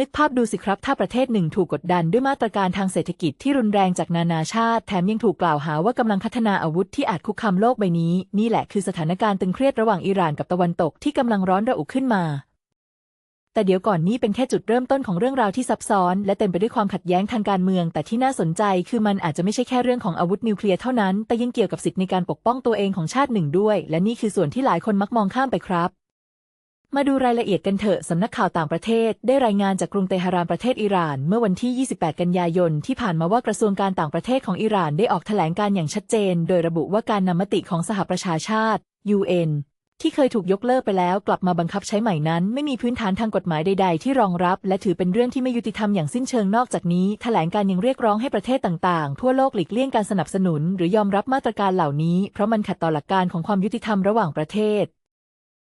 นึกภาพดูสิครับ ถ้าประเทศหนึ่งถูกกดดันด้วยมาตรการทางเศรษฐกิจที่รุนแรงจากนานาชาติ แถมยังถูกกล่าวหาว่ากำลังพัฒนาอาวุธที่อาจคุกคามโลกใบนี้ นี่แหละคือสถานการณ์ตึงเครียดระหว่างอิหร่านกับตะวันตกที่กำลังร้อนระอุขึ้นมา แต่เดี๋ยวก่อนนี้เป็นแค่จุดเริ่มต้นของเรื่องราวที่ซับซ้อน และเต็มไปด้วยความขัดแย้งทางการเมือง แต่ที่น่าสนใจคือมันอาจจะไม่ใช่แค่เรื่องของอาวุธนิวเคลียร์เท่านั้น แต่ยังเกี่ยวกับสิทธิในการปกป้องตัวเองของชาติหนึ่งด้วย และนี่คือส่วนที่หลายคนมักมองข้ามไปครับ มาดูรายละเอียดกันเถอะ สำนักข่าวต่างประเทศ ได้รายงานจากกรุงเตหะรานประเทศอิหร่าน เมื่อวันที่ 28 กันยายน ที่ผ่านมาว่ากระทรวงการต่างประเทศของอิหร่านได้ออกแถลงการอย่างชัดเจน โดยระบุว่าการนำมติของสหประชาชาติ UN ที่เคยถูกยกเลิกไปแล้วกลับมาบังคับใช้ใหม่นั้น ไม่มีพื้นฐานทางกฎหมายใด ๆ ที่รองรับ และถือเป็นเรื่องที่ไม่ยุติธรรมอย่างสิ้นเชิงนอกจากนี้แถลงการยังเรียกร้องให้ประเทศต่างๆ ทั่วโลกหลีกเลี่ยงการสนับสนุน หรือยอมรับมาตรการเหล่านี้ เพราะมันขัดต่อหลักการของความยุติธรรมระหว่างประเทศ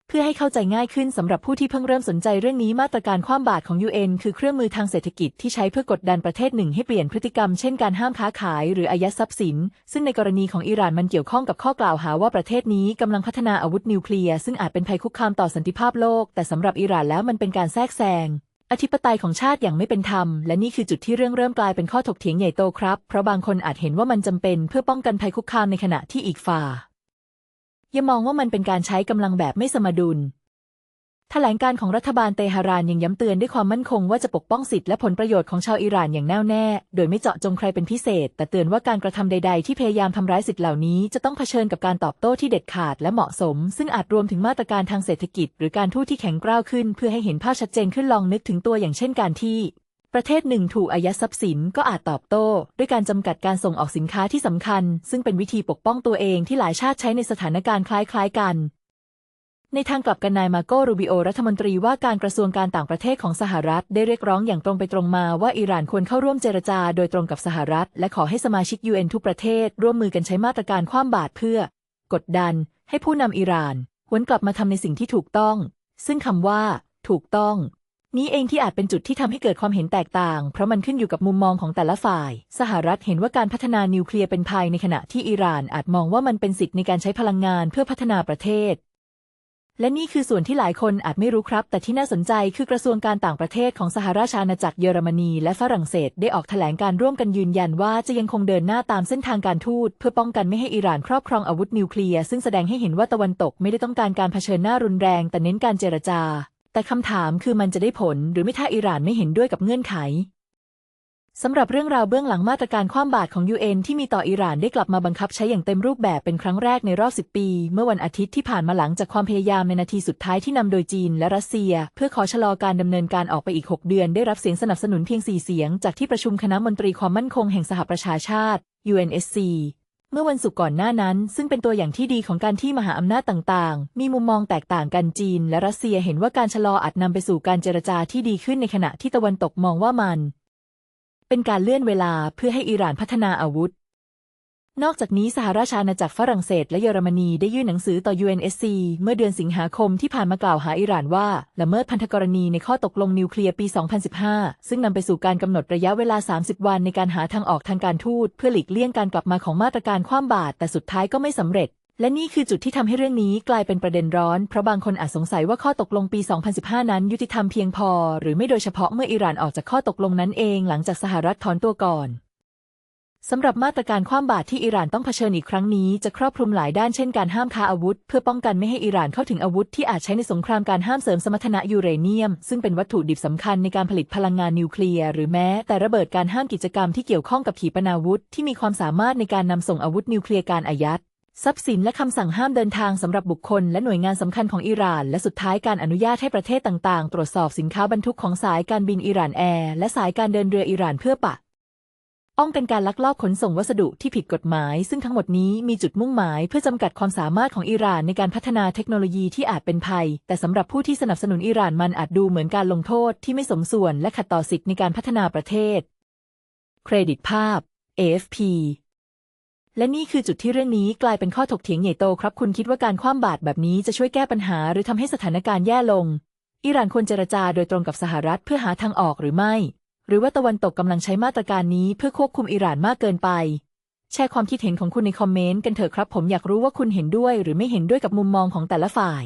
เพื่อให้เข้าใจง่ายขึ้นสำหรับผู้ที่เพิ่งเริ่มสนใจเรื่องนี้มาตรการคว่ำบาตรของ UN คือเครื่องมือทางเศรษฐกิจที่ใช้เพื่อกดดันประเทศหนึ่งให้เปลี่ยนพฤติกรรมเช่นการห้ามค้าขายหรืออายัดทรัพย์สิน ซึ่งในกรณีของอิหร่านมันเกี่ยวข้องกับข้อกล่าวหาว่าประเทศนี้กำลังพัฒนาอาวุธนิวเคลียร์ซึ่งอาจเป็นภัยคุกคามต่อสันติภาพโลก แต่สำหรับอิหร่านแล้วมันเป็นการแทรกแซงอธิปไตยของชาติอย่างไม่เป็นธรรม และนี่คือจุดที่เรื่องเริ่มกลายเป็นข้อถกเถียงใหญ่โตครับ เพราะบางคนอาจเห็นว่ามันจำเป็นเพื่อป้องกันภัยคุกคามในขณะที่อีกฝ่า ยยังมองว่ามันเป็นการใช้กำลังแบบไม่สมดุลแถลงการของรัฐบาลเตหะรานยังย้ำเตือนด้วยความมั่นคงว่าจะปกป้องสิทธิและผลประโยชน์ของชาวอิหร่านอย่างแน่วแน่ โดยไม่เจาะจงใครเป็นพิเศษ แต่เตือนว่าการกระทำใด ๆ ที่พยายามทำร้ายสิทธิเหล่านี้ จะต้องเผชิญกับการตอบโต้ที่เด็ดขาดและเหมาะสม ซึ่งอาจรวมถึงมาตรการทางเศรษฐกิจ หรือการทูตที่แข็งกร้าวขึ้น เพื่อให้เห็นภาพชัดเจนขึ้นลองนึกถึงตัวอย่างเช่นการที่ ประเทศหนึ่งถูกอายัดทรัพย์สินก็อาจตอบโต้ ด้วยการจำกัดการส่งออกสินค้าที่สำคัญ ซึ่งเป็นวิธีปกป้องตัวเองที่หลายชาติใช้ในสถานการณ์คล้ายๆกัน ในทางกลับกันนายมาโกรูบิโอรัฐมนตรีว่าการกระทรวงการต่างประเทศของสหรัฐ ได้เรียกร้องอย่างตรงไปตรงมาว่าอิหร่านควรเข้าร่วมเจรจาโดยตรงกับสหรัฐ และขอให้สมาชิก UN ทุกประเทศ ร่วมมือกันใช้มาตรการคว่ำบาตรเพื่อ กดดัน ให้ผู้นำอิหร่านหวนกลับมาทำในสิ่งที่ถูกต้อง ซึ่งคำว่า ถูกต้อง นี้เองที่อาจเป็นจุดที่ทำให้เกิดความเห็นแตกต่าง เพราะมันขึ้นอยู่กับมุมมองของแต่ละฝ่าย สหรัฐเห็นว่าการพัฒนานิวเคลียร์เป็นภัยในขณะที่อิหร่านอาจมองว่ามันเป็นสิทธิ์ในการใช้พลังงานเพื่อพัฒนาประเทศ และนี่คือส่วนที่หลายคนอาจไม่รู้ครับ แต่ที่น่าสนใจคือกระทรวงการต่างประเทศของสหราชอาณาจักรเยอรมนีและฝรั่งเศส ได้ออกแถลงการร่วมกันยืนยันว่าจะยังคงเดินหน้าตามเส้นทางการทูตเพื่อป้องกันไม่ให้อิหร่านครอบครองอาวุธนิวเคลียร์ซึ่งแสดงให้เห็นว่าตะวันตกไม่ได้ต้องการการเผชิญหน้ารุนแรง แต่เน้นการเจรจา แต่คำถามคือมันจะได้ผลหรือไม่ถ้าอิหร่านไม่เห็นด้วยกับเงื่อนไขสำหรับเรื่องราวเบื้องหลังมาตรการคว่ำบาตรของ UN ที่มีต่ออิหร่านได้กลับมาบังคับใช้อย่างเต็มรูปแบบเป็นครั้งแรกในรอบ 10 ปี เมื่อวันอาทิตย์ที่ผ่านมาหลังจากความพยายามในนาทีสุดท้ายที่นำโดยจีนและรัสเซีย เพื่อขอชะลอการดำเนินการออกไปอีก 6 เดือนได้รับเสียงสนับสนุนเพียง 4 เสียง จากที่ประชุมคณะมนตรีความมั่นคงแห่งสหประชาชาติ UNSC เมื่อวันศุกร์ก่อนหน้านั้น ซึ่งเป็นตัวอย่างที่ดีของการที่มหาอำนาจต่างๆ มีมุมมองแตกต่างกันจีน และรัสเซียเห็นว่าการชะลออาจนำไปสู่การเจรจาที่ดีขึ้นในขณะที่ตะวันตกมองว่ามัน เป็นการเลื่อนเวลาเพื่อให้อิหร่านพัฒนาอาวุธ นอกจากนี้สหราชอาณาจักรฝรั่งเศสและเยอรมนีได้ยื่นหนังสือต่อ UNSC เมื่อเดือนสิงหาคมที่ผ่านมากล่าวหาอิหร่านว่าละเมิดพันธกรณีในข้อตกลงนิวเคลียร์ปี 2015 ซึ่งนำไปสู่การกำหนดระยะเวลา 30 วันในการหาทางออกทางการทูตเพื่อหลีกเลี่ยงการกลับมาของมาตรการคว่ำบาตรแต่สุดท้ายก็ไม่สำเร็จและนี่คือจุดที่ทำให้เรื่องนี้กลายเป็นประเด็นร้อน เพราะบางคนอาจสงสัยว่าข้อตกลงปี 2015 นั้น ยุติธรรมเพียงพอ หรือไม่โดยเฉพาะเมื่ออิหร่านออกจากข้อตกลงนั้นเองหลังจากสหรัฐถอนตัวก่อน สำหรับมาตรการคว่ำบาตรที่อิหร่านต้องเผชิญอีกครั้งนี้จะครอบคลุมหลายด้านเช่นการห้ามค้าอาวุธ เพื่อป้องกันไม่ให้อิหร่านเข้าถึงอาวุธที่อาจใช้ในสงครามการห้ามเสริมสมรรถนะยูเรเนียม ซึ่งเป็นวัตถุดิบสำคัญในการผลิตพลังงานนิวเคลียร์หรือแม้แต่ระเบิดการห้ามกิจกรรมที่เกี่ยวข้องกับขีปนาวุธ ที่มีความสามารถในการนำส่งอาวุธนิวเคลียร์การอายัดทรัพย์สินและคำสั่งห้ามเดินทางสำหรับบุคคลและหน่วยงานสำคัญของอิหร่าน และสุดท้ายการอนุญาตให้ประเทศต่าง ๆ ตรวจสอบสินค้าบรรทุกของสายการบินอิหร่านแอร์และสายการเดินเรืออิหร่านเพื่อปะ อ้องกันการลักลอบขนส่งวัสดุที่ผิดกฎหมาย ซึ่งทั้งหมดนี้มีจุดมุ่งหมายเพื่อจำกัดความสามารถของอิหร่านในการพัฒนาเทคโนโลยีที่อาจเป็นภัย แต่สำหรับผู้ที่สนับสนุนอิหร่านมันอาจดูเหมือนการลงโทษที่ไม่สมส่วนและขัดต่อสิทธิในการพัฒนาประเทศ เครดิตภาพ AFP และนี่คือจุดที่เรื่องนี้กลายเป็นข้อถกเถียงใหญ่โตครับ คุณคิดว่าการคว่ำบาตรแบบนี้จะช่วยแก้ปัญหา หรือทำให้สถานการณ์แย่ลง อิหร่านควรเจรจาโดยตรงกับสหรัฐเพื่อหาทางออกหรือไม่ หรือว่าตะวันตกกำลังใช้มาตรการนี้เพื่อควบคุมอิหร่านมากเกินไป แชร์ความคิดเห็นของคุณในคอมเมนต์กันเถอะครับ ผมอยากรู้ว่าคุณเห็นด้วยหรือไม่เห็นด้วยกับมุมมองของแต่ละฝ่าย